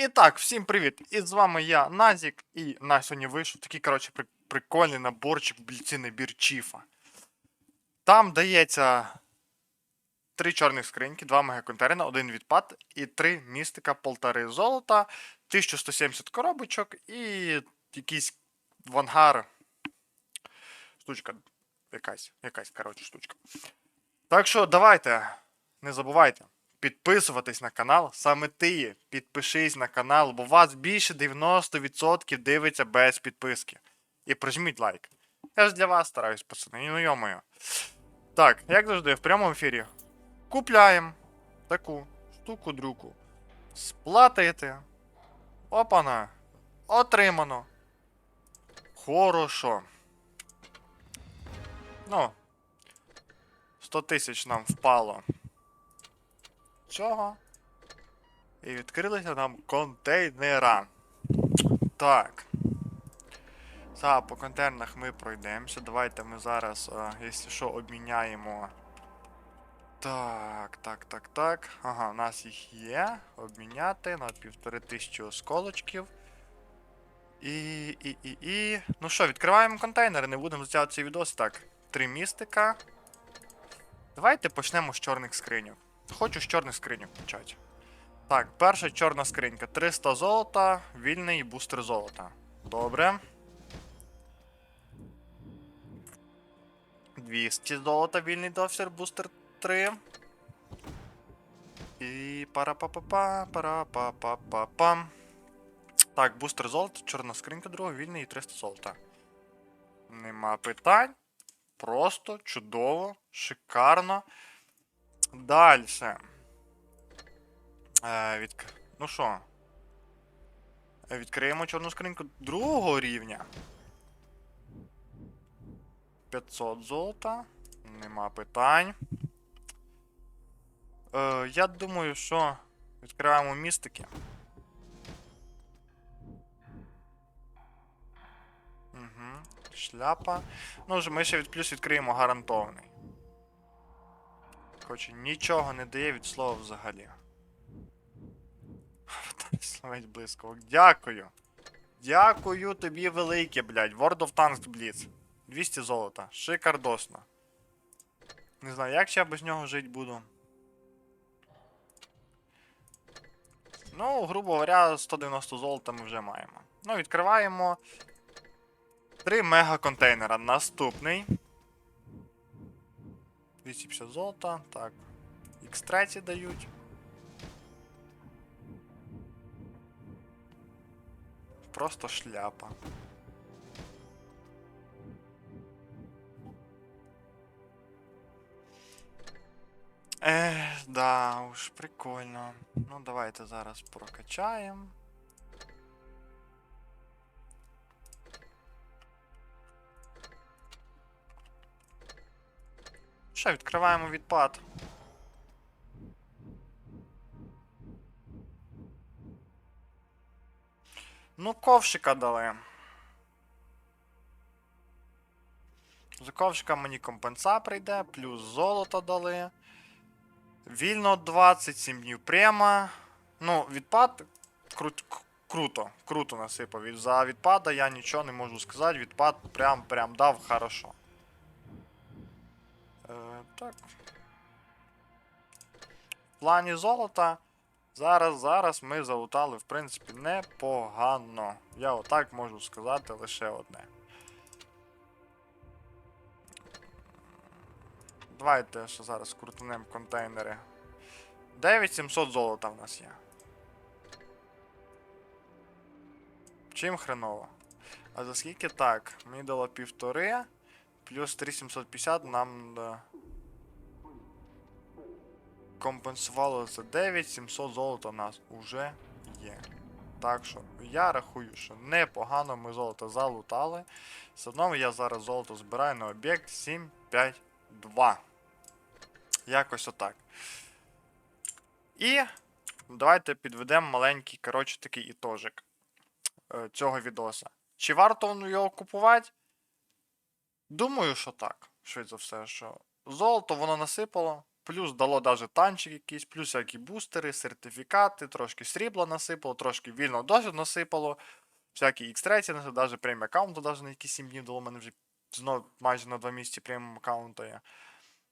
І так, всім привіт! І з вами я, Назік, і на сьогодні вийшов такий, коротше, при- прикольний наборчик бліці набір Чіфа. Там дається три чорних скриньки, два мегаконтейнера, один відпад і три містика, полтори золота, 1170 коробочок і якийсь вангар. Штучка. Якась, якась, коротше, штучка. Так що давайте, не забувайте підписуватись на канал. Саме ти підпишись на канал, бо вас більше 90% дивиться без підписки. І прожміть лайк. Я ж для вас стараюсь, пацани, ну. Так, як завжди, в прямому ефірі. Купляємо таку штуку-дрюку. Сплатите. Опана. Отримано. Хорошо. Ну. 100 тисяч нам впало цього. І відкрилися нам контейнера. Так. За, по контейнерах ми пройдемося. Давайте ми зараз, а, якщо що, обміняємо. Так, так, так, так. Ага, у нас їх є. Обміняти на півтори тисячі осколочків. І, і, і, і. Ну що, відкриваємо контейнери, не будемо затягувати цей відос. Так, три містика. Давайте почнемо з чорних скриньок. Хочу з чорних скриньок почати. Так, перша чорна скринька. 300 золота, вільний бустер золота. Добре. 200 золота, вільний дофсер, бустер 3. І пара-па-па-па, пара-па-па-па-пам. Так, бустер золота, чорна скринька друга, вільний і 300 золота. Нема питань. Просто чудово, шикарно. Дальше. Е, відк... Ну що? Е, Відкриємо чорну скриньку другого рівня. 500 золота. Нема питань. Е, я думаю, що відкриваємо містики. Угу. Шляпа. Ну, ми ще від плюс відкриємо гарантований. Коротше, нічого не дає від слова взагалі. Словець близько. Дякую. Дякую тобі велике, блядь. World of Tanks Blitz. 200 золота. Шикардосно. Не знаю, як ще без нього жити буду. Ну, грубо говоря, 190 золота ми вже маємо. Ну, відкриваємо. Три мега контейнера. Наступний. 250 золота. Так. X3 дають. Просто шляпа. Ех, да, уж прикольно. Ну, давайте зараз прокачаємо. Що, відкриваємо відпад. Ну, ковшика дали. За ковшика мені компенса прийде, плюс золото дали. Вільно 27 днів прямо. Ну, відпад крут, к- круто. Круто насипав. За відпада я нічого не можу сказати. Відпад прям прям дав хорошо. Так. В плані золота. Зараз, зараз ми залутали, в принципі, непогано. Я отак можу сказати лише одне. Давайте ще зараз крутанемо контейнери. 9700 золота в нас є. Чим хреново? А за скільки так? Мені дало півтори. Плюс 3750 нам компенсувало за 9, 700 золота у нас уже є. Так що я рахую, що непогано ми золото залутали. Все одно я зараз золото збираю на об'єкт 752. Якось отак. І давайте підведемо маленький, коротше, такий ітожик е, цього відоса. Чи варто його купувати? Думаю, що так. Швидше все, що золото воно насипало. Плюс дало даже танчик якийсь, плюс всякі бустери, сертифікати, трошки срібла насипало, трошки вільного досвіду насипало, всякі X3 насипало, даже преміум аккаунту даже на якісь 7 днів дало, у мене вже знов майже на 2 місяці преміум аккаунту є.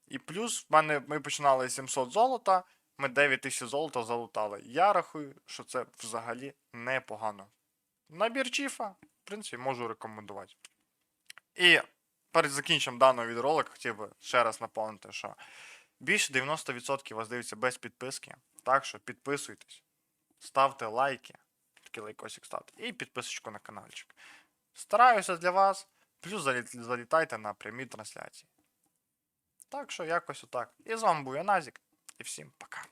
І плюс в мене ми починали з 700 золота, ми 9000 золота залутали. Я рахую, що це взагалі непогано. Набір чіфа, в принципі, можу рекомендувати. І перед закінченням даного відеоролика хотів би ще раз наповнити, що більше 90% вас дивиться без підписки. Так що підписуйтесь, ставте лайки, такий лайкосик ставте, і підписочку на каналчик. Стараюся для вас, плюс залітайте на прямі трансляції. Так що якось отак. І з вами був я Назік, і всім пока.